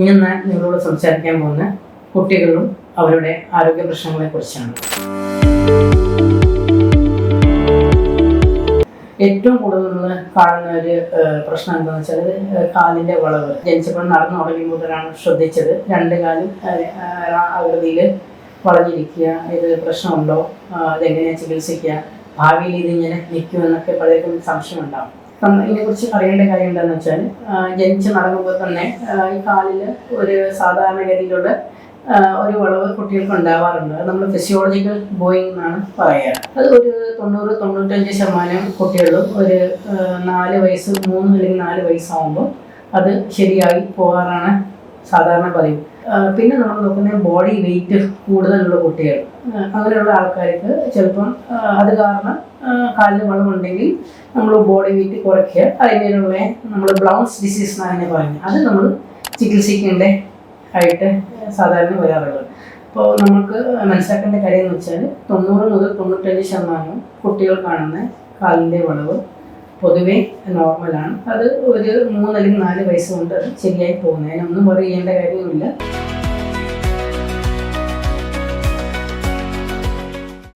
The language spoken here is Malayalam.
ഇന്ന് നിങ്ങളോട് സംസാരിക്കാൻ പോകുന്ന കുട്ടികളും അവരുടെ ആരോഗ്യ പ്രശ്നങ്ങളെ കുറിച്ചാണ്. ഏറ്റവും കൂടുതൽ നമ്മൾ കാണുന്ന ഒരു പ്രശ്നം എന്താണെന്ന് വെച്ചാൽ കാലിന്റെ വളവ്. ജനിച്ചപ്പോൾ നടന്നു തുടങ്ങി മുതലാണ് ശ്രദ്ധിച്ചത്. രണ്ട് കാലും ആകൃതിയിൽ വളഞ്ഞിരിക്കുക ഇത് പ്രശ്നമുണ്ടോ? അതെങ്ങനെയാണ് ചികിത്സിക്കുക? ഭാവിയിൽ ഇതിങ്ങനെ നിൽക്കുമെന്നൊക്കെ പലർക്കും സംശയമുണ്ടാവും. അപ്പം ഇതിനെക്കുറിച്ച് അറിയേണ്ട കാര്യം എന്താണെന്ന് വെച്ചാൽ ജനിച്ച് നടക്കുമ്പോൾ തന്നെ ഈ കാലിൽ ഒരു സാധാരണഗതിയിലുള്ള ഒരു വളവ് കുട്ടികൾക്ക് ഉണ്ടാവാറുണ്ട്. അത് നമ്മൾ ഫിസിയോളജിക്കൽ ബോയിങ് എന്നാണ് പറയുക. അത് ഒരു തൊണ്ണൂറ് തൊണ്ണൂറ്റഞ്ച് ശതമാനം കുട്ടികളും ഒരു നാല് വയസ്സ് മൂന്ന് അല്ലെങ്കിൽ നാല് വയസ്സാകുമ്പോൾ അത് ശരിയായി പോകാറാണ് സാധാരണ പറയും. പിന്നെ നമ്മൾ നോക്കുന്ന ബോഡി വെയിറ്റ് കൂടുതലുള്ള കുട്ടികൾ. അങ്ങനെയുള്ള ആൾക്കാർക്ക് ചിലപ്പം അത് കാരണം കാലിന് വളവുണ്ടെങ്കിൽ നമ്മൾ ബോഡി വെയിറ്റ് കുറയ്ക്കുക. അതിനുള്ള നമ്മൾ ബ്ലൗൺസ് ഡിസീസ് എന്നാണ് അതിനെ പറയുന്നത്. അത് നമ്മൾ ചികിത്സിക്കേണ്ട ആയിട്ട് സാധാരണ വരാറുള്ളത്. അപ്പോൾ നമുക്ക് മനസ്സിലാക്കേണ്ട കാര്യം എന്ന് വെച്ചാൽ തൊണ്ണൂറ് മുതൽ തൊണ്ണൂറ്റഞ്ച് ശതമാനം കുട്ടികൾ കാണുന്ന കാലിന്റെ വളവ് പൊതുവേ നോർമലാണ് അത് ഒരു മൂന്ന് അല്ലെങ്കിൽ നാല് വയസ്സ് കൊണ്ട് ശരിയായി പോകുന്നതിനൊന്നും വറി ചെയ്യേണ്ട കാര്യമില്ല